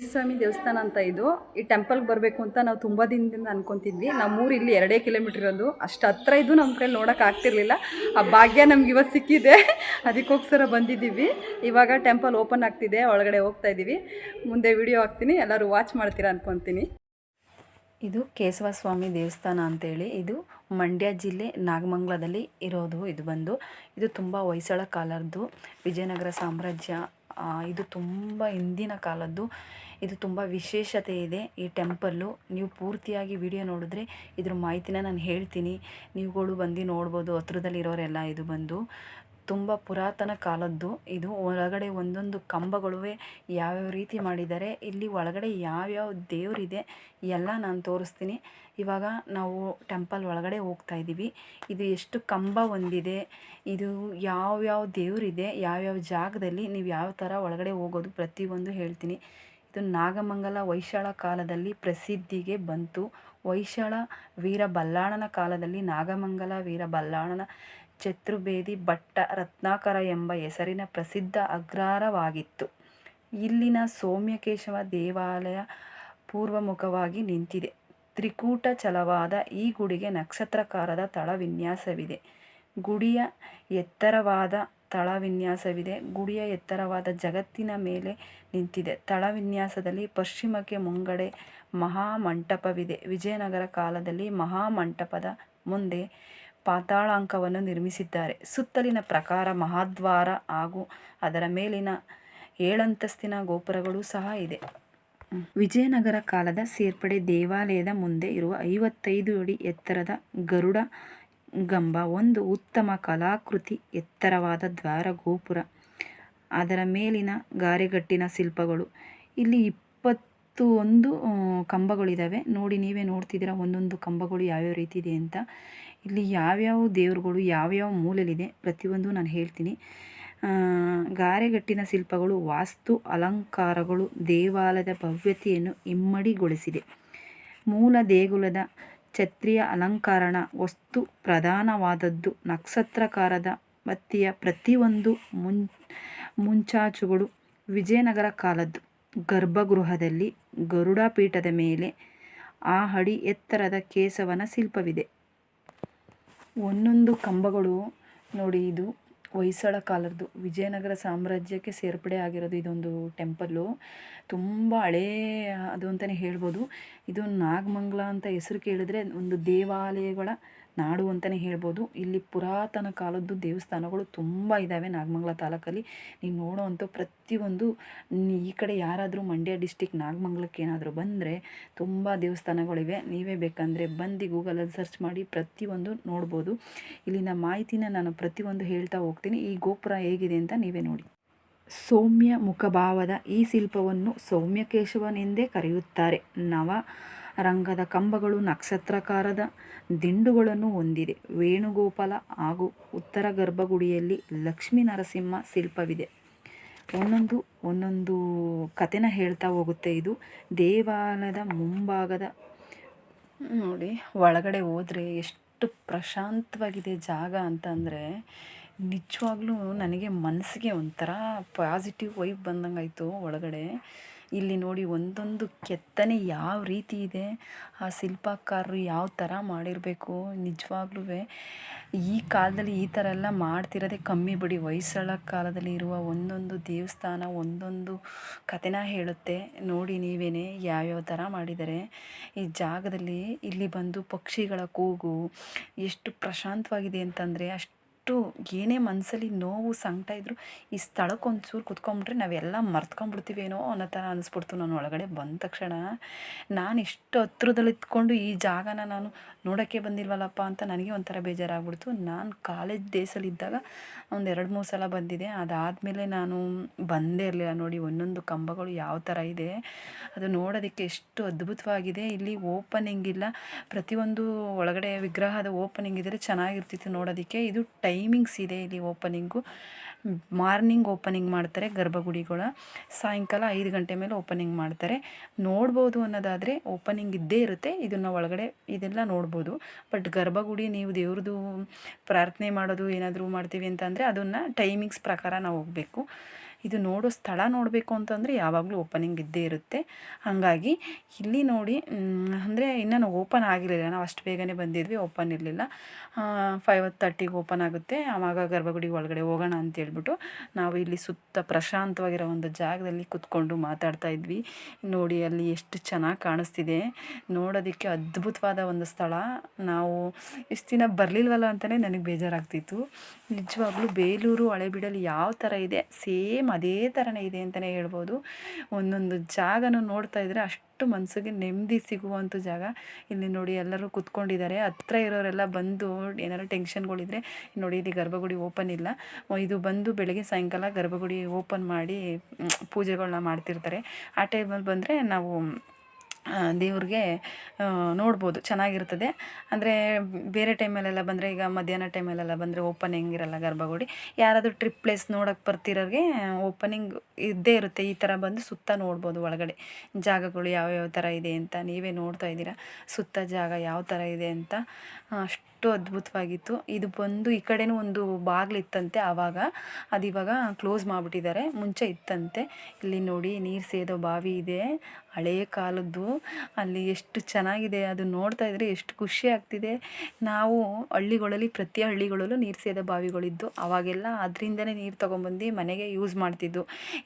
ಸ್ವಾಮಿ ದೇವಸ್ಥಾನ ಅಂತ ಇದು. ಈ ಟೆಂಪಲ್ಗೆ ಬರಬೇಕು ಅಂತ ನಾವು ತುಂಬ ದಿನದಿಂದ ಅನ್ಕೊತಿದ್ವಿ. ನಮ್ಮೂರು ಇಲ್ಲಿ ಎರಡೇ ಕಿಲೋಮೀಟ್ರ್ ಇರೋದು. ಅಷ್ಟು ಹತ್ರ ಇದು ನಮ್ಮ ಕೈಲಿ ನೋಡೋಕೆ ಆಗ್ತಿರ್ಲಿಲ್ಲ. ಆ ಭಾಗ್ಯ ನಮ್ಗೆ ಇವತ್ತು ಸಿಕ್ಕಿದೆ. ಅದಕ್ಕೋಸ್ಕರ ಬಂದಿದ್ದೀವಿ. ಇವಾಗ ಟೆಂಪಲ್ ಓಪನ್ ಆಗ್ತಿದೆ. ಒಳಗಡೆ ಹೋಗ್ತಾ ಇದ್ದೀವಿ ಮುಂದೆ ವಿಡಿಯೋ ಹಾಕ್ತೀನಿ. ಎಲ್ಲರೂ ವಾಚ್ ಮಾಡ್ತೀರಾ ಅನ್ಕೊತೀನಿ. ಇದು ಕೇಶವ ಸ್ವಾಮಿ ದೇವಸ್ಥಾನ ಅಂತೇಳಿ. ಇದು ಮಂಡ್ಯ ಜಿಲ್ಲೆ ನಾಗಮಂಗಲದಲ್ಲಿ ಇರೋದು. ಇದು ಬಂದು, ಇದು ತುಂಬ ಹೊಯ್ಸಳ ಕಾಲದ್ದು ವಿಜಯನಗರ ಸಾಮ್ರಾಜ್ಯ ಇದು ತುಂಬ ಹಿಂದಿನ ಕಾಲದ್ದು. ಇದು ತುಂಬ ವಿಶೇಷತೆ ಇದೆ ಈ ಟೆಂಪಲ್ಲು ನೀವು ಪೂರ್ತಿಯಾಗಿ ವಿಡಿಯೋ ನೋಡಿದ್ರೆ ಇದ್ರ ಮಾಹಿತಿನ ನಾನು ಹೇಳ್ತೀನಿ. ನೀವುಗಳು ಬಂದು ನೋಡ್ಬೋದು, ಹತ್ರದಲ್ಲಿರೋರೆಲ್ಲ ಇದು ಬಂದು. ತುಂಬ ಪುರಾತನ ಕಾಲದ್ದು. ಇದು ಒಳಗಡೆ ಒಂದೊಂದು ಕಂಬಗಳುವೆ ಯಾವ್ಯಾವ ರೀತಿ ಮಾಡಿದ್ದಾರೆ. ಇಲ್ಲಿ ಒಳಗಡೆ ಯಾವ್ಯಾವ ದೇವರಿದೆ ಎಲ್ಲ ನಾನು ತೋರಿಸ್ತೀನಿ. ಇವಾಗ ನಾವು ಟೆಂಪಲ್ ಒಳಗಡೆ ಹೋಗ್ತಾ ಇದ್ದೀವಿ ಇದು ಎಷ್ಟು ಕಂಬ ಹೊಂದಿದೆ ಇದು ಯಾವ್ಯಾವ ದೇವರಿದೆ, ಯಾವ್ಯಾವ ಜಾಗದಲ್ಲಿ, ನೀವು ಯಾವ ಥರ ಒಳಗಡೆ ಹೋಗೋದು ಪ್ರತಿಯೊಂದು ಹೇಳ್ತೀನಿ. ಇದು ನಾಗಮಂಗಲ ವೈಶಾಳ ಕಾಲದಲ್ಲಿ ಪ್ರಸಿದ್ಧಿಗೆ ಬಂತು. ವೈಶಾಳ ವೀರ ಬಲ್ಲಾಳನ ಕಾಲದಲ್ಲಿ ನಾಗಮಂಗಲ ವೀರ ಬಲ್ಲಾಳನ ಚತುರ್ಭೇದಿ ಭಟ್ಟ ರತ್ನಾಕರ ಎಂಬ ಹೆಸರಿನ ಪ್ರಸಿದ್ಧ ಅಗ್ರಹಾರವಾಗಿತ್ತು. ಇಲ್ಲಿನ ಸೌಮ್ಯಕೇಶವ ದೇವಾಲಯ ಪೂರ್ವಮುಖವಾಗಿ ನಿಂತಿದೆ. ತ್ರಿಕೂಟ ಚಲವಾದ ಈ ಗುಡಿಗೆ ನಕ್ಷತ್ರಕಾರದ ತಳ ವಿನ್ಯಾಸವಿದೆ. ಗುಡಿಯ ಎತ್ತರವಾದ ತಳ ವಿನ್ಯಾಸವಿದೆ ಗುಡಿಯ ಎತ್ತರವಾದ ಜಗತ್ತಿನ ಮೇಲೆ ನಿಂತಿದೆ. ತಳ ವಿನ್ಯಾಸದಲ್ಲಿ ಪಶ್ಚಿಮಕ್ಕೆ ಮುಂಗಡೆ ಮಹಾಮಂಟಪವಿದೆ. ವಿಜಯನಗರ ಕಾಲದಲ್ಲಿ ಮಹಾಮಂಟಪದ ಮುಂದೆ ಪಾತಾಳಾಂಕವನ್ನು ನಿರ್ಮಿಸಿದ್ದಾರೆ. ಸುತ್ತಲಿನ ಪ್ರಕಾರ, ಮಹಾದ್ವಾರ ಹಾಗೂ ಅದರ ಮೇಲಿನ ಏಳಂತಸ್ತಿನ ಗೋಪುರಗಳು ಸಹ ಇದೆ. ವಿಜಯನಗರ ಕಾಲದ ಸೇರ್ಪಡೆ ದೇವಾಲಯದ ಮುಂದೆ ಇರುವ ಐವತ್ತೈದು ಅಡಿ ಎತ್ತರದ ಗರುಡ ಗಂಬ ಒಂದು ಉತ್ತಮ ಕಲಾಕೃತಿ ಎತ್ತರವಾದ ದ್ವಾರ ಗೋಪುರ ಅದರ ಮೇಲಿನ ಗಾರೆಗಟ್ಟಿನ ಶಿಲ್ಪಗಳು. ಇಲ್ಲಿ ಇಪ್ಪತ್ತು ಒಂದು ಕಂಬಗಳಿದ್ದಾವೆ ನೋಡಿ, ನೀವೇ ನೋಡ್ತಿದ್ದೀರ, ಒಂದೊಂದು ಕಂಬಗಳು ಯಾವ್ಯಾವ ರೀತಿ ಇದೆ ಅಂತ. ಇಲ್ಲಿ ಯಾವ್ಯಾವ ದೇವರುಗಳು, ಯಾವ್ಯಾವ ಮೂಲೆಯಲ್ಲಿದೆ ಪ್ರತಿಯೊಂದು ನಾನು ಹೇಳ್ತೀನಿ. ಗಾರೆಗಟ್ಟಿನ ಶಿಲ್ಪಗಳು, ವಾಸ್ತು ಅಲಂಕಾರಗಳು, ದೇವಾಲಯದ ಭವ್ಯತೆಯನ್ನು ಇಮ್ಮಡಿಗೊಳಿಸಿದೆ. ಮೂಲ ದೇಗುಲದ ಛತ್ರಿಯ ಅಲಂಕರಣ ವಸ್ತು ಪ್ರಧಾನವಾದದ್ದು. ನಕ್ಷತ್ರಕಾರದ ಬತ್ತಿಯ ಪ್ರತಿಯೊಂದು ಮುಂಚಾಚುಗಳು ವಿಜಯನಗರ ಕಾಲದ್ದು. ಗರ್ಭಗೃಹದಲ್ಲಿ ಗರುಡ ಪೀಠದ ಮೇಲೆ ಆ ಅಡಿ ಎತ್ತರದ ಕೇಶವನ ಶಿಲ್ಪವಿದೆ. ಒಂದೊಂದು ಕಂಬಗಳು ನೋಡಿ, ಇದು ಹೊಯ್ಸಳ ಕಾಲದ್ದು ವಿಜಯನಗರ ಸಾಮ್ರಾಜ್ಯಕ್ಕೆ ಸೇರ್ಪಡೆ ಆಗಿರೋದು ಇದೊಂದು ಟೆಂಪಲ್ಲು. ತುಂಬ ಹಳೇ, ಅದು ಅಂತಲೇ ಹೇಳ್ಬೋದು. ಇದು ನಾಗಮಂಗಲ ಅಂತ ಹೆಸರು ಕೇಳಿದ್ರೆ ಒಂದು ದೇವಾಲಯಗಳ ನಾಡು ಅಂತಲೇ ಹೇಳ್ಬೋದು. ಇಲ್ಲಿ ಪುರಾತನ ಕಾಲದ್ದು ದೇವಸ್ಥಾನಗಳು ತುಂಬ ಇದ್ದಾವೆ ನಾಗಮಂಗಲ ತಾಲೂಕಲ್ಲಿ. ನೀವು ನೋಡೋವಂಥ ಪ್ರತಿಯೊಂದು ಈ ಕಡೆ ಯಾರಾದರೂ ಮಂಡ್ಯ ಡಿಸ್ಟಿಕ್ ನಾಗಮಂಗಲಕ್ಕೆ ಏನಾದರೂ ಬಂದರೆ ತುಂಬ ದೇವಸ್ಥಾನಗಳಿವೆ. ನೀವೇ ಬೇಕಂದರೆ ಬಂದು ಗೂಗಲಲ್ಲಿ ಸರ್ಚ್ ಮಾಡಿ ಪ್ರತಿಯೊಂದು ನೋಡ್ಬೋದು. ಇಲ್ಲಿನ ಮಾಹಿತಿನ ನಾನು ಪ್ರತಿಯೊಂದು ಹೇಳ್ತಾ ಹೋಗ್ತೀನಿ. ಈ ಗೋಪುರ ಹೇಗಿದೆ ಅಂತ ನೀವೇ ನೋಡಿ. ಸೌಮ್ಯ ಮುಖಭಾವದ ಈ ಶಿಲ್ಪವನ್ನು ಸೌಮ್ಯಕೇಶವನೆಂದೇ ಕರೆಯುತ್ತಾರೆ. ನವ ರಂಗದ ಕಂಬಗಳು ನಕ್ಷತ್ರಾಕಾರದ ದಿಂಡುಗಳನ್ನು ಹೊಂದಿದೆ. ವೇಣುಗೋಪಾಲ ಹಾಗೂ ಉತ್ತರ ಗರ್ಭಗುಡಿಯಲ್ಲಿ ಲಕ್ಷ್ಮೀ ನರಸಿಂಹ ಶಿಲ್ಪವಿದೆ. ಒಂದೊಂದು ಒಂದೊಂದು ಕಥೆನ ಹೇಳ್ತಾ ಹೋಗುತ್ತೆ ಇದು. ದೇವಾಲಯದ ಮುಂಭಾಗದ, ನೋಡಿ, ಒಳಗಡೆ ಹೋದರೆ ಎಷ್ಟು ಪ್ರಶಾಂತವಾಗಿದೆ ಜಾಗ ಅಂತಂದರೆ ನಿಜವಾಗ್ಲೂ ನನಗೆ ಮನಸ್ಸಿಗೆ ಒಂಥರ ಪಾಸಿಟಿವ್ ವೈಬ್ ಬಂದಂಗಾಯಿತು ಒಳಗಡೆ. ಇಲ್ಲಿ ನೋಡಿ ಒಂದೊಂದು ಕೆತ್ತನೆ ಯಾವ ರೀತಿ ಇದೆ. ಆ ಶಿಲ್ಪಕಾರರು ಯಾವ ಥರ ಮಾಡಿರಬೇಕು ನಿಜವಾಗ್ಲೂ ಈ ಕಾಲದಲ್ಲಿ ಈ ಥರ ಎಲ್ಲ ಮಾಡ್ತಿರೋದೇ ಕಮ್ಮಿ ಬಿಡಿ. ಹೊಯ್ಸಳ ಕಾಲದಲ್ಲಿ ಇರುವ ಒಂದೊಂದು ದೇವಸ್ಥಾನ, ಒಂದೊಂದು ಕಥೆನ ಹೇಳುತ್ತೆ. ನೋಡಿ ನೀವೇನೆ ಯಾವ್ಯಾವ ಥರ ಮಾಡಿದ್ದಾರೆ ಈ ಜಾಗದಲ್ಲಿ ಇಲ್ಲಿ ಬಂದು ಪಕ್ಷಿಗಳ ಕೂಗು ಎಷ್ಟು ಪ್ರಶಾಂತವಾಗಿದೆ ಅಂತಂದರೆ ಅಷ್ಟು ಏನೇ ಮನಸ್ಸಲ್ಲಿ ನೋವು, ಸಂಕಟ ಇದ್ದರೂ ಈ ಸ್ಥಳಕ್ಕೆ ಒಂಚೂರು ಕುತ್ಕೊಂಡ್ಬಿಟ್ರೆ ನಾವೆಲ್ಲ ಮರ್ತ್ಕೊಂಡ್ಬಿಡ್ತೀವೇನೋ ಅನ್ನೋ ಥರ ಅನಿಸ್ಬಿಡ್ತು ನಾನು ಒಳಗಡೆ ಬಂದ ತಕ್ಷಣ. ನಾನು ಇಷ್ಟು ಹತ್ರದಲ್ಲಿ ಇದ್ಕೊಂಡು ಈ ಜಾಗನ ನಾನು ನೋಡೋಕ್ಕೆ ಬಂದಿಲ್ವಲ್ಲಪ್ಪ ಅಂತ ನನಗೆ ಒಂಥರ ಬೇಜಾರಾಗ್ಬಿಡ್ತು. ನಾನು ಕಾಲೇಜ್ ಡೇಸಲ್ಲಿದ್ದಾಗ ಒಂದು ಎರಡು ಮೂರು ಸಲ ಬಂದಿದೆ. ಅದಾದಮೇಲೆ ನಾನು ಬಂದೇ ಇರಲಿಲ್ಲ ನೋಡಿ ಒಂದೊಂದು ಕಂಬಗಳು ಯಾವ ಥರ ಇದೆ. ಅದು ನೋಡೋದಕ್ಕೆ ಎಷ್ಟು ಅದ್ಭುತವಾಗಿದೆ. ಇಲ್ಲಿ ಓಪನಿಂಗ್ ಇಲ್ಲ. ಪ್ರತಿಯೊಂದು ಒಳಗಡೆ ವಿಗ್ರಹದ ಓಪನಿಂಗ್ ಇದ್ದರೆ ಚೆನ್ನಾಗಿರ್ತಿತ್ತು ನೋಡೋದಕ್ಕೆ. ಇದು ಟೈಮಿಂಗ್ಸ್ ಇದೆ ಇಲ್ಲಿ ಓಪನಿಂಗು. ಮಾರ್ನಿಂಗ್ ಓಪನಿಂಗ್ ಮಾಡ್ತಾರೆ ಗರ್ಭಗುಡಿಗಳ. ಸಾಯಂಕಾಲ ಐದು ಗಂಟೆ ಮೇಲೆ ಓಪನಿಂಗ್ ಮಾಡ್ತಾರೆ. ನೋಡ್ಬೋದು ಅನ್ನೋದಾದರೆ ಓಪನಿಂಗ್ ಇದ್ದೇ ಇರುತ್ತೆ. ಇದನ್ನು ಒಳಗಡೆ ಇದೆಲ್ಲ ನೋಡ್ಬೋದು. ಬಟ್ ಗರ್ಭಗುಡಿ ನೀವು ದೇವ್ರದ್ದು ಪ್ರಾರ್ಥನೆ ಮಾಡೋದು ಏನಾದರೂ ಮಾಡ್ತೀವಿ ಅಂತ ಅಂದರೆ ಅದನ್ನು ಟೈಮಿಂಗ್ಸ್ ಪ್ರಕಾರ ನಾವು ಹೋಗಬೇಕು. ಇದು ನೋಡೋ ಸ್ಥಳ ನೋಡಬೇಕು ಅಂತಂದರೆ ಯಾವಾಗಲೂ ಓಪನಿಂಗ್ ಇದ್ದೇ ಇರುತ್ತೆ. ಹಾಗಾಗಿ ಇಲ್ಲಿ ನೋಡಿ ಅಂದರೆ ಇನ್ನೂ ಓಪನ್ ಆಗಿರಲಿಲ್ಲ. ನಾವು ಅಷ್ಟು ಬೇಗನೆ ಬಂದಿದ್ವಿ ಓಪನ್ ಇರಲಿಲ್ಲ. ಫೈವ್ ತರ್ಟಿಗೆ ಓಪನ್ ಆಗುತ್ತೆ. ಆವಾಗ ಗರ್ಭಗುಡಿ ಒಳಗಡೆ ಹೋಗೋಣ ಅಂತ ಹೇಳ್ಬಿಟ್ಟು ನಾವು ಇಲ್ಲಿ ಸುತ್ತ ಪ್ರಶಾಂತವಾಗಿರೋ ಒಂದು ಜಾಗದಲ್ಲಿ ಕುತ್ಕೊಂಡು ಮಾತಾಡ್ತಾ ಇದ್ವಿ. ನೋಡಿ, ಅಲ್ಲಿ ಎಷ್ಟು ಚೆನ್ನಾಗಿ ಕಾಣಿಸ್ತಿದೆ. ನೋಡೋದಕ್ಕೆ ಅದ್ಭುತವಾದ ಒಂದು ಸ್ಥಳ. ನಾವು ಇಷ್ಟು ದಿನ ಬರಲಿಲ್ವಲ್ಲ ಅಂತಲೇ ನನಗೆ ಬೇಜಾರಾಗ್ತಿತ್ತು. ನಿಜವಾಗ್ಲೂ ಬೇಲೂರು ಹಳೆಬೀಡಲ್ಲಿ ಯಾವ ಥರ ಇದೆ? ಸೇಮ್ ಅದೇ ಥರನೇ ಇದೆ ಅಂತಲೇ ಹೇಳ್ಬೋದು. ಒಂದೊಂದು ಜಾಗನೂ ನೋಡ್ತಾ ಇದ್ದರೆ ಅಷ್ಟು ಮನಸ್ಸಿಗೆ ನೆಮ್ಮದಿ ಸಿಗುವಂಥ ಜಾಗ. ಇಲ್ಲಿ ನೋಡಿ ಎಲ್ಲರೂ ಕುತ್ಕೊಂಡಿದ್ದಾರೆ. ಹತ್ರ ಇರೋರೆಲ್ಲ ಬಂದು ಏನಾರು ಟೆನ್ಷನ್ಗಳಿದ್ರೆ ನೋಡಿ ಇಲ್ಲಿ ಗರ್ಭಗುಡಿ ಓಪನ್ ಇಲ್ಲ. ಇದು ಬಂದು ಬೆಳಗ್ಗೆ ಸಾಯಂಕಾಲ ಗರ್ಭಗುಡಿ ಓಪನ್ ಮಾಡಿ ಪೂಜೆಗಳನ್ನ ಮಾಡ್ತಿರ್ತಾರೆ. ಆ ಟೈಮಲ್ಲಿ ಬಂದರೆ ನಾವು ದೇವ್ರಿಗೆ ನೋಡ್ಬೋದು, ಚೆನ್ನಾಗಿರ್ತದೆ. ಅಂದರೆ ಬೇರೆ ಟೈಮಲ್ಲೆಲ್ಲ ಬಂದರೆ ಈಗ ಮಧ್ಯಾಹ್ನ ಟೈಮಲ್ಲೆಲ್ಲ ಬಂದರೆ ಓಪನಿಂಗ್ ಇರಲ್ಲ ಗರ್ಭಗುಡಿ. ಯಾರಾದರೂ ಟ್ರಿಪ್ ಪ್ಲೇಸ್ ನೋಡೋಕ್ಕೆ ಬರ್ತಿರೋರಿಗೆ ಓಪನಿಂಗ್ ಇದ್ದೇ ಇರುತ್ತೆ. ಈ ಥರ ಬಂದು ಸುತ್ತ ನೋಡ್ಬೋದು ಒಳಗಡೆ. ಜಾಗಗಳು ಯಾವ್ಯಾವ ಥರ ಇದೆ ಅಂತ ನೀವೇ ನೋಡ್ತಾ ಇದ್ದೀರಾ. ಸುತ್ತ ಜಾಗ ಯಾವ ಥರ ಇದೆ ಅಂತ ಅಷ್ಟು ಅದ್ಭುತವಾಗಿತ್ತು. ಇದು ಬಂದು ಈ ಕಡೆನೂ ಒಂದು ಬಾಗಿಲಿತ್ತಂತೆ ಆವಾಗ. ಅದು ಇವಾಗ ಕ್ಲೋಸ್ ಮಾಡಿಬಿಟ್ಟಿದ್ದಾರೆ. ಮುಂಚೆ ಇತ್ತಂತೆ. ಇಲ್ಲಿ ನೋಡಿ ನೀರು ಸೇದೋ ಬಾವಿ ಇದೆ. ಹಳೇ ಕಾಲದ್ದು ಅಲ್ಲಿ ಎಷ್ಟು ಚೆನ್ನಾಗಿದೆ ಅದು ನೋಡ್ತಾ ಇದ್ದರೆ ಎಷ್ಟು ಖುಷಿ ಆಗ್ತಿದೆ. ನಾವು ಹಳ್ಳಿಗಳಲ್ಲಿ, ಪ್ರತಿ ಹಳ್ಳಿಗಳಲ್ಲೂ ನೀರು ಸೇದೋ ಬಾವಿಗಳಿದ್ದು, ಅವಾಗೆಲ್ಲ ಅದರಿಂದನೇ ನೀರು ತೊಗೊಂಬಂದು ಮನೆಗೆ ಯೂಸ್ ಮಾಡ್ತಿದ್ದು.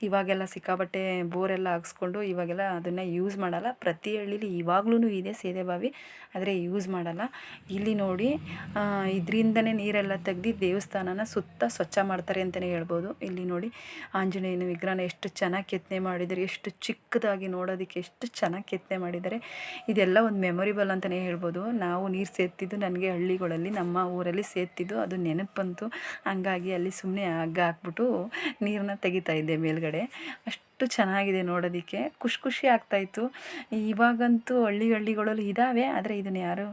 ಇವಾಗೆಲ್ಲ ಸಿಕ್ಕಾಬಟ್ಟೆ ಬೋರೆಲ್ಲ ಹಾಕ್ಸ್ಕೊಂಡು ಇವಾಗೆಲ್ಲ ಅದನ್ನು ಯೂಸ್ ಮಾಡಲ್ಲ. ಪ್ರತಿ ಹಳ್ಳಿಲಿ ಇವಾಗ್ಲೂ ಇದೆ ಸೇದೆ ಬಾವಿ, ಆದರೆ ಯೂಸ್ ಮಾಡಲ್ಲ. ಇಲ್ಲಿ ನೋಡಿ ಇದರಿಂದನೇ ನೀರೆಲ್ಲ ತೆಗ್ದು ದೇವಸ್ಥಾನನ ಸುತ್ತ ಸ್ವಚ್ಛ ಮಾಡ್ತಾರೆ ಅಂತಲೇ ಹೇಳ್ಬೋದು. ಇಲ್ಲಿ ನೋಡಿ, ಆಂಜನೇಯನ ವಿಗ್ರಹನ ಎಷ್ಟು ಚೆನ್ನಾಗಿ ಕೆತ್ತನೆ ಮಾಡಿದ್ದಾರೆ ಎಷ್ಟು ಚಿಕ್ಕದಾಗಿ ನೋಡೋದಕ್ಕೆ ಎಷ್ಟು ಚೆನ್ನಾಗಿ ಕೆತ್ತನೆ ಮಾಡಿದ್ದಾರೆ. ಇದೆಲ್ಲ ಒಂದು ಮೆಮೊರಿಬಲ್ ಅಂತಲೇ ಹೇಳ್ಬೋದು. ನಾವು ನೀರು ಸೇರ್ತಿದ್ದು ನನಗೆ ಹಳ್ಳಿಗಳಲ್ಲಿ, ನಮ್ಮ ಊರಲ್ಲಿ ಸೇರ್ತಿದ್ದು ಅದು ನೆನಪು ಬಂತು ಹಂಗಾಗಿ ಅಲ್ಲಿ ಸುಮ್ಮನೆ ಹಗ್ಗ ಹಾಕ್ಬಿಟ್ಟು ನೀರನ್ನ ತೆಗಿತಾ ಇದ್ದೆ ಮೇಲುಗಡೆ. ಅಷ್ಟು ಚೆನ್ನಾಗಿದೆ ನೋಡೋದಕ್ಕೆ. ಖುಷಿ ಖುಷಿ ಆಗ್ತಾಯಿತ್ತು. ಇವಾಗಂತೂ ಹಳ್ಳಿ ಹಳ್ಳಿಗಳಲ್ಲಿ ಇದ್ದಾವೆ ಆದರೆ ಇದನ್ನು ಯಾರೂ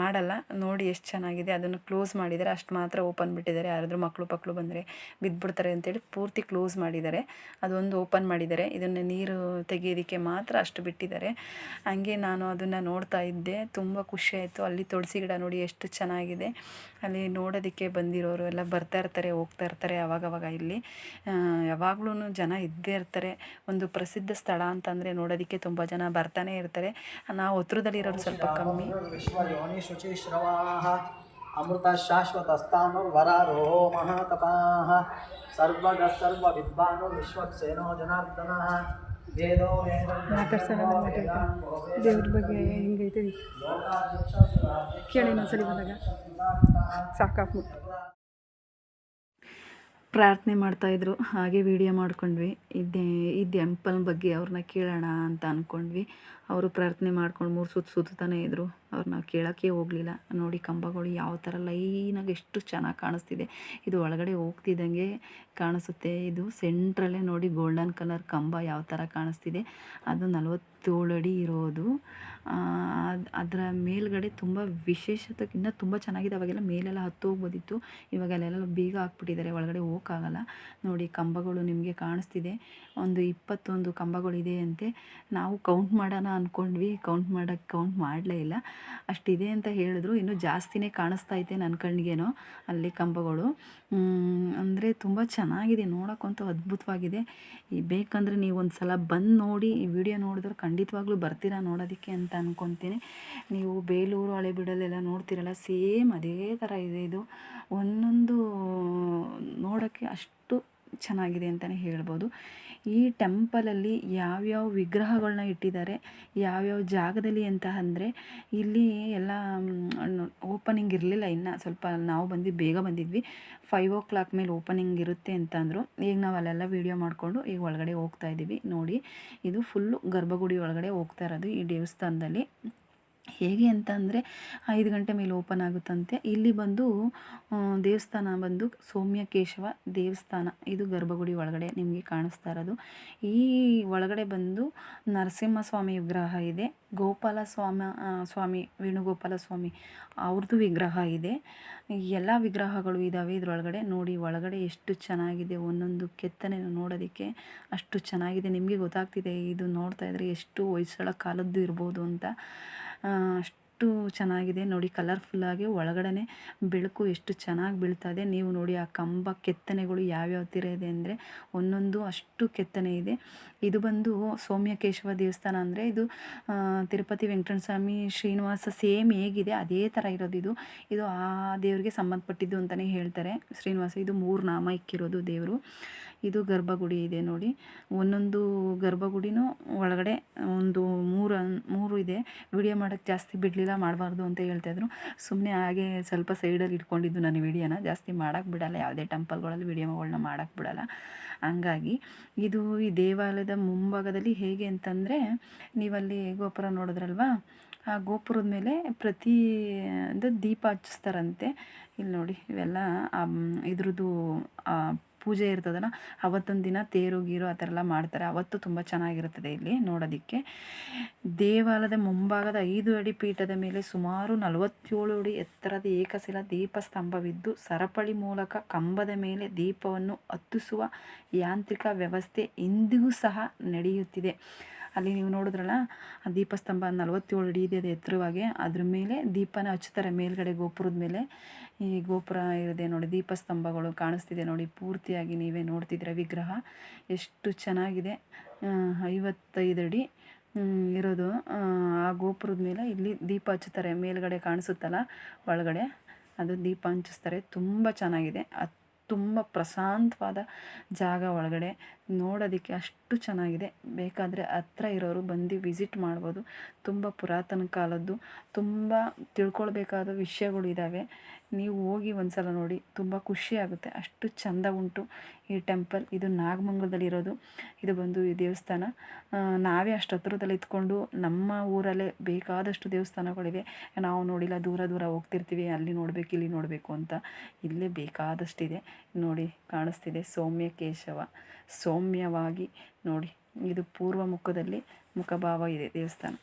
ಮಾಡಲ್ಲ. ನೋಡಿ ಎಷ್ಟು ಚೆನ್ನಾಗಿದೆ. ಅದನ್ನು ಕ್ಲೋಸ್ ಮಾಡಿದ್ದಾರೆ. ಅಷ್ಟು ಮಾತ್ರ ಓಪನ್ ಬಿಟ್ಟಿದ್ದಾರೆ. ಯಾರಾದರೂ ಮಕ್ಕಳು ಪಕ್ಕಳು ಬಂದರೆ ಬಿದ್ದುಬಿಡ್ತಾರೆ ಅಂತೇಳಿ ಪೂರ್ತಿ ಕ್ಲೋಸ್ ಮಾಡಿದ್ದಾರೆ. ಅದೊಂದು ಓಪನ್ ಮಾಡಿದ್ದಾರೆ. ಇದನ್ನು ನೀರು ತೆಗೆಯೋದಕ್ಕೆ ಮಾತ್ರ ಅಷ್ಟು ಬಿಟ್ಟಿದ್ದಾರೆ. ಹಂಗೆ ನಾನು ಅದನ್ನು ನೋಡ್ತಾ ಇದ್ದೆ. ತುಂಬ ಖುಷಿ ಆಯಿತು. ಅಲ್ಲಿ ತುಳಸಿ ಗಿಡ ನೋಡಿ ಎಷ್ಟು ಚೆನ್ನಾಗಿದೆ. ಅಲ್ಲಿ ನೋಡೋದಕ್ಕೆ ಬಂದಿರೋರು ಎಲ್ಲ ಬರ್ತಾ ಇರ್ತಾರೆ, ಹೋಗ್ತಾ ಇರ್ತಾರೆ ಅವಾಗವಾಗ ಇಲ್ಲಿ. ಯಾವಾಗ್ಲೂ ಜನ ಇದ್ದೇ ಇರ್ತಾರೆ. ಒಂದು ಪ್ರಸಿದ್ಧ ಸ್ಥಳ ಅಂತಂದರೆ ನೋಡೋದಕ್ಕೆ ತುಂಬ ಜನ ಬರ್ತಾನೆ ಇರ್ತಾರೆ. ನಾವು ಹತ್ರದಲ್ಲಿರೋರು ಸ್ವಲ್ಪ ಕಮ್ಮಿ. ಅಮೃತ ಶಾಶ್ವತ ಸ್ಥಾನ ಅಮೃತ ಶಾಶ್ವತಸ್ಥಾನುರ್ವರಾರೋ ಸರ್ವಗ ಸರ್ವ ವಿದ್ವಾನು ವಿಶ್ವಕ್ಸೇನೋ ಜನಾರ್ದನಃ. ವೇದೋ ದೇವ್ರ ಬಗ್ಗೆ ಹೆಂಗೈತೆ? ಕೇಳಿ ಸರಿ ಬಂದಾಗ. ಸಾಕಾಗ್ಬಿಟ್ಟು ಪ್ರಾರ್ಥನೆ ಮಾಡ್ತಾಯಿದ್ರು ಹಾಗೆ ವಿಡಿಯೋ ಮಾಡ್ಕೊಂಡ್ವಿ. ಇದೇ, ಈ ಟೆಂಪಲ್ ಬಗ್ಗೆ ಅವ್ರನ್ನ ಕೇಳೋಣ ಅಂತ ಅಂದ್ಕೊಂಡ್ವಿ ಅವರು ಪ್ರಾರ್ಥನೆ ಮಾಡ್ಕೊಂಡು ಮೂರು ಸುತ್ತು ಸುತ್ತಾನೆ ಇದ್ದರು ಅವ್ರನ್ನ ಕೇಳೋಕ್ಕೆ ಹೋಗಲಿಲ್ಲ. ನೋಡಿ ಕಂಬಗಳು ಯಾವ ಥರ ಲೈನಾಗಿ ಎಷ್ಟು ಚೆನ್ನಾಗಿ ಕಾಣಿಸ್ತಿದೆ. ಇದು ಒಳಗಡೆ ಹೋಗ್ತಿದ್ದಂಗೆ ಕಾಣಿಸುತ್ತೆ. ಇದು ಸೆಂಟ್ರಲ್ಲೇ ನೋಡಿ ಗೋಲ್ಡನ್ ಕಲರ್ ಕಂಬ ಯಾವ ಥರ ಕಾಣಿಸ್ತಿದೆ. ಅದು ನಲವತ್ತೇಳು ಅಡಿ ಇರೋದು. ಅದರ ಮೇಲ್ಗಡೆ ತುಂಬ ವಿಶೇಷತೆಗಿನ್ನ ತುಂಬ ಚೆನ್ನಾಗಿದೆ. ಅವಾಗೆಲ್ಲ ಮೇಲೆಲ್ಲ ಹತ್ತು ಹೋಗ್ಬೋದಿತ್ತು. ಅಲ್ಲೆಲ್ಲ ಬೀಗ ಹಾಕ್ಬಿಟ್ಟಿದ್ದಾರೆ. ಒಳಗಡೆ ಹೋಗೋಕ್ಕಾಗಲ್ಲ ನೋಡಿ ಕಂಬಗಳು ನಿಮಗೆ ಕಾಣಿಸ್ತಿದೆ. ಒಂದು ಇಪ್ಪತ್ತೊಂದು ಕಂಬಗಳಿದೆ ಅಂತೆ. ನಾವು ಕೌಂಟ್ ಮಾಡೋಣ ಅಂದ್ಕೊಂಡ್ವಿ ಕೌಂಟ್ ಮಾಡೋಕ್ಕೆ ಕೌಂಟ್ ಮಾಡಲೇ ಇಲ್ಲ. ಅಷ್ಟಿದೆ ಅಂತ ಹೇಳಿದ್ರು. ಇನ್ನೂ ಜಾಸ್ತಿನೇ ಕಾಣಿಸ್ತಾ ಐತೆ ನನ್ನ ಕಣ್ಣಿಗೇನೋ ಅಲ್ಲಿ ಕಂಬಗಳು. ಅಂದರೆ ತುಂಬ ಚೆನ್ನಾಗಿದೆ. ನೋಡೋಕ್ಕಂತೂ ಅದ್ಭುತವಾಗಿದೆ. ಈ ಬೇಕಂದರೆ ನೀವು ಒಂದು ಸಲ ಬಂದು ನೋಡಿ ಈ ವಿಡಿಯೋ ನೋಡಿದ್ರೆ ಖಂಡಿತವಾಗ್ಲೂ ಬರ್ತೀರಾ ನೋಡೋದಕ್ಕೆ ಅಂತ ಅಂದ್ಕೊತೀನಿ ನೀವು ಬೇಲೂರು ಹಳೆಬೀಡಲ್ಲೆಲ್ಲ ನೋಡ್ತೀರಲ್ಲ, ಸೇಮ್ ಅದೇ ಥರ ಇದೆ ಇದು. ಒಂದೊಂದು ನೋಡೋಕ್ಕೆ ಅಷ್ಟು ಚೆನ್ನಾಗಿದೆ ಅಂತಲೇ ಹೇಳ್ಬೋದು. ಈ ಟೆಂಪಲಲ್ಲಿ ಯಾವ್ಯಾವ ವಿಗ್ರಹಗಳನ್ನ ಇಟ್ಟಿದ್ದಾರೆ, ಯಾವ್ಯಾವ ಜಾಗದಲ್ಲಿ ಅಂತ ಅಂದರೆ ಇಲ್ಲಿ ಎಲ್ಲ ಓಪನಿಂಗ್ ಇರಲಿಲ್ಲ ಇನ್ನು. ಸ್ವಲ್ಪ ನಾವು ಬಂದು ಬೇಗ ಬಂದಿದ್ವಿ. ಫೈವ್ ಓ ಕ್ಲಾಕ್ ಮೇಲೆ ಓಪನಿಂಗ್ ಇರುತ್ತೆ ಅಂತ ಅಂದರು. ಈಗ ನಾವು ಅಲ್ಲೆಲ್ಲ ವೀಡಿಯೋ ಮಾಡಿಕೊಂಡು ಈಗ ಒಳಗಡೆ ಹೋಗ್ತಾ ಇದ್ದೀವಿ ನೋಡಿ, ಇದು ಫುಲ್ಲು ಗರ್ಭಗುಡಿ ಒಳಗಡೆ ಹೋಗ್ತಾ ಇರೋದು ಈ ದೇವಸ್ಥಾನದಲ್ಲಿ. ಹೇಗೆ ಅಂತ ಅಂದರೆ ಐದು ಗಂಟೆ ಮೇಲೆ ಓಪನ್ ಆಗುತ್ತಂತೆ. ಇಲ್ಲಿ ಬಂದು ದೇವಸ್ಥಾನ ಬಂದು ಸೌಮ್ಯಕೇಶವ ದೇವಸ್ಥಾನ. ಇದು ಗರ್ಭಗುಡಿ ಒಳಗಡೆ ನಿಮಗೆ ಕಾಣಿಸ್ತಾ ಇರೋದು. ಈ ಒಳಗಡೆ ಬಂದು ನರಸಿಂಹಸ್ವಾಮಿ ವಿಗ್ರಹ ಇದೆ. ಗೋಪಾಲ ಸ್ವಾಮಿ ಸ್ವಾಮಿ ವೇಣುಗೋಪಾಲ ಸ್ವಾಮಿ ಅವ್ರದ್ದು ವಿಗ್ರಹ ಇದೆ. ಎಲ್ಲ ವಿಗ್ರಹಗಳು ಇದ್ದಾವೆ ಇದರೊಳಗಡೆ. ನೋಡಿ, ಒಳಗಡೆ ಎಷ್ಟು ಚೆನ್ನಾಗಿದೆ. ಒಂದೊಂದು ಕೆತ್ತನೆ ನೋಡೋದಕ್ಕೆ ಅಷ್ಟು ಚೆನ್ನಾಗಿದೆ. ನಿಮಗೆ ಗೊತ್ತಾಗ್ತಿದೆ, ಇದು ನೋಡ್ತಾ ಇದ್ರೆ ಎಷ್ಟು ಹೊಯ್ಸಳ ಕಾಲದ್ದು ಇರ್ಬೋದು ಅಂತ. ಅಷ್ಟು ಚೆನ್ನಾಗಿದೆ. ನೋಡಿ ಕಲರ್ಫುಲ್ಲಾಗಿ ಒಳಗಡೆ ಬೆಳಕು ಎಷ್ಟು ಚೆನ್ನಾಗಿ ಬೀಳ್ತಾ ಇದೆ. ನೀವು ನೋಡಿ, ಆ ಕಂಬ ಕೆತ್ತನೆಗಳು ಯಾವ್ಯಾವ ಥರ ಇದೆ ಅಂದರೆ ಒಂದೊಂದು ಅಷ್ಟು ಕೆತ್ತನೆ ಇದೆ. ಇದು ಬಂದು ಸೌಮ್ಯಕೇಶವ ದೇವಸ್ಥಾನ ಅಂದರೆ ಇದು ತಿರುಪತಿ ವೆಂಕಟರಮಣ ಸ್ವಾಮಿ ಶ್ರೀನಿವಾಸ ಸೇಮ್ ಹೇಗಿದೆ. ಅದೇ ಥರ ಇರೋದು ಇದು. ಇದು ಆ ದೇವರಿಗೆ ಸಂಬಂಧಪಟ್ಟಿದ್ದು ಅಂತಲೇ ಹೇಳ್ತಾರೆ. ಶ್ರೀನಿವಾಸ, ಇದು ಮೂರು ನಾಮ ಇಕ್ಕಿರೋದು ದೇವರು. ಇದು ಗರ್ಭಗುಡಿ ಇದೆ ನೋಡಿ. ಒಂದೊಂದು ಗರ್ಭಗುಡಿನೂ ಒಳಗಡೆ ಒಂದು ಮೂರು ಮೂರು ಇದೆ. ವಿಡಿಯೋ ಮಾಡೋಕ್ಕೆ ಜಾಸ್ತಿ ಬಿಡಲಿಲ್ಲ, ಮಾಡಬಾರ್ದು ಅಂತ ಹೇಳ್ತಾಯಿದ್ರು ಸುಮ್ಮನೆ ಹಾಗೆ ಸ್ವಲ್ಪ ಸೈಡಲ್ಲಿ ಇಟ್ಕೊಂಡಿದ್ದು ನಾನು ವಿಡಿಯೋನ. ಜಾಸ್ತಿ ಮಾಡೋಕ್ಕೆ ಬಿಡಲ್ಲ, ಯಾವುದೇ ಟೆಂಪಲ್ಗಳಲ್ಲಿ ವಿಡಿಯೋಗಳನ್ನ ಮಾಡೋಕ್ಕೆ ಬಿಡಲ್ಲ. ಹಂಗಾಗಿ ಇದು ಈ ದೇವಾಲಯದ ಮುಂಭಾಗದಲ್ಲಿ ಹೇಗೆ ಅಂತಂದರೆ, ನೀವಲ್ಲಿ ಗೋಪುರ ನೋಡಿದ್ರಲ್ವಾ? ಆ ಗೋಪುರದ ಮೇಲೆ ಪ್ರತಿ ದೀಪ ಹಚ್ಚಿಸ್ತಾರಂತೆ. ಇಲ್ಲಿ ನೋಡಿ ಇವೆಲ್ಲ ಇದ್ರದ್ದು ಪೂಜೆ ಇರ್ತದಲ್ಲ, ಅವತ್ತೊಂದು ದಿನ ತೇರು, ಗೀರು ಆ ಥರ ಎಲ್ಲ ಮಾಡ್ತಾರೆ. ಅವತ್ತು ತುಂಬ ಚೆನ್ನಾಗಿರುತ್ತದೆ ಇಲ್ಲಿ ನೋಡೋದಕ್ಕೆ. ದೇವಾಲಯದ ಮುಂಭಾಗದ ಐದು ಅಡಿ ಪೀಠದ ಮೇಲೆ ಸುಮಾರು ನಲವತ್ತೇಳು ಅಡಿ ಎತ್ತರದ ಏಕಶಿಲ ದೀಪಸ್ತಂಭವಿದ್ದು, ಸರಪಳಿ ಮೂಲಕ ಕಂಬದ ಮೇಲೆ ದೀಪವನ್ನು ಹತ್ತಿಸುವ ಯಾಂತ್ರಿಕ ವ್ಯವಸ್ಥೆ ಇಂದಿಗೂ ಸಹ ನಡೆಯುತ್ತಿದೆ. ಅಲ್ಲಿ ನೀವು ನೋಡಿದ್ರಲ್ಲ ಆ ದೀಪಸ್ತಂಭ ನಲವತ್ತೇಳು ಅಡಿ ಇದೆ ಅದು ಎತ್ತರವಾಗಿ. ಅದ್ರ ಮೇಲೆ ದೀಪನ ಹಚ್ತಾರೆ ಮೇಲ್ಗಡೆ ಗೋಪುರದ ಮೇಲೆ. ಈ ಗೋಪುರ ಇರದೆ ನೋಡಿ ದೀಪಸ್ತಂಭಗಳು ಕಾಣಿಸ್ತಿದೆ ನೋಡಿ. ಪೂರ್ತಿಯಾಗಿ ನೀವೇ ನೋಡ್ತಿದ್ದೀರ ವಿಗ್ರಹ. ಎಷ್ಟು ಚೆನ್ನಾಗಿದೆ. ಐವತ್ತೈದು ಅಡಿ ಇರೋದು. ಆ, ಆ ಗೋಪುರದ ಮೇಲೆ ಇಲ್ಲಿ ದೀಪ ಹಚ್ಚುತ್ತಾರೆ. ಮೇಲ್ಗಡೆ ಕಾಣಿಸುತ್ತಲ್ಲ ಒಳಗಡೆ ಅದು ದೀಪ ಹಂಚಿಸ್ತಾರೆ ತುಂಬ ಚೆನ್ನಾಗಿದೆ. ಅದು ತುಂಬ ಪ್ರಶಾಂತವಾದ ಜಾಗ ಒಳಗಡೆ. ನೋಡೋದಕ್ಕೆ ಅಷ್ಟು ಚೆನ್ನಾಗಿದೆ. ಬೇಕಾದರೆ ಹತ್ರ ಇರೋರು ಬಂದು ವಿಸಿಟ್ ಮಾಡ್ಬೋದು. ತುಂಬ ಪುರಾತನ ಕಾಲದ್ದು, ತುಂಬ ತಿಳ್ಕೊಳ್ಬೇಕಾದ ವಿಷಯಗಳು ಇದ್ದಾವೆ ನೀವು ಹೋಗಿ ಒಂದು ಸಲ ನೋಡಿ, ತುಂಬ ಖುಷಿಯಾಗುತ್ತೆ ಅಷ್ಟು ಚಂದ ಉಂಟು ಈ ಟೆಂಪಲ್. ಇದು ನಾಗಮಂಗಲದಲ್ಲಿರೋದು. ಇದು ಬಂದು ಈ ದೇವಸ್ಥಾನ. ನಾವೇ ಅಷ್ಟು ಹತ್ರದಲ್ಲಿ ಇದ್ಕೊಂಡು ನಮ್ಮ ಊರಲ್ಲೇ ಬೇಕಾದಷ್ಟು ದೇವಸ್ಥಾನಗಳಿವೆ. ನಾವು ನೋಡಿಲ್ಲ, ದೂರ ದೂರ ಹೋಗ್ತಿರ್ತೀವಿ. ಅಲ್ಲಿ ನೋಡಬೇಕು, ಇಲ್ಲಿ ನೋಡಬೇಕು ಅಂತ. ಇಲ್ಲೇ ಬೇಕಾದಷ್ಟಿದೆ. ನೋಡಿ, ಕಾಣಿಸ್ತಿದೆ. ಸೌಮ್ಯ ಕೇಶವ. ಸೌಮ್ಯವಾಗಿ ನೋಡಿ. ಇದು ಪೂರ್ವ ಮುಖದಲ್ಲಿ ಮುಖಭಾವ ಇದೆ ದೇವಸ್ಥಾನ.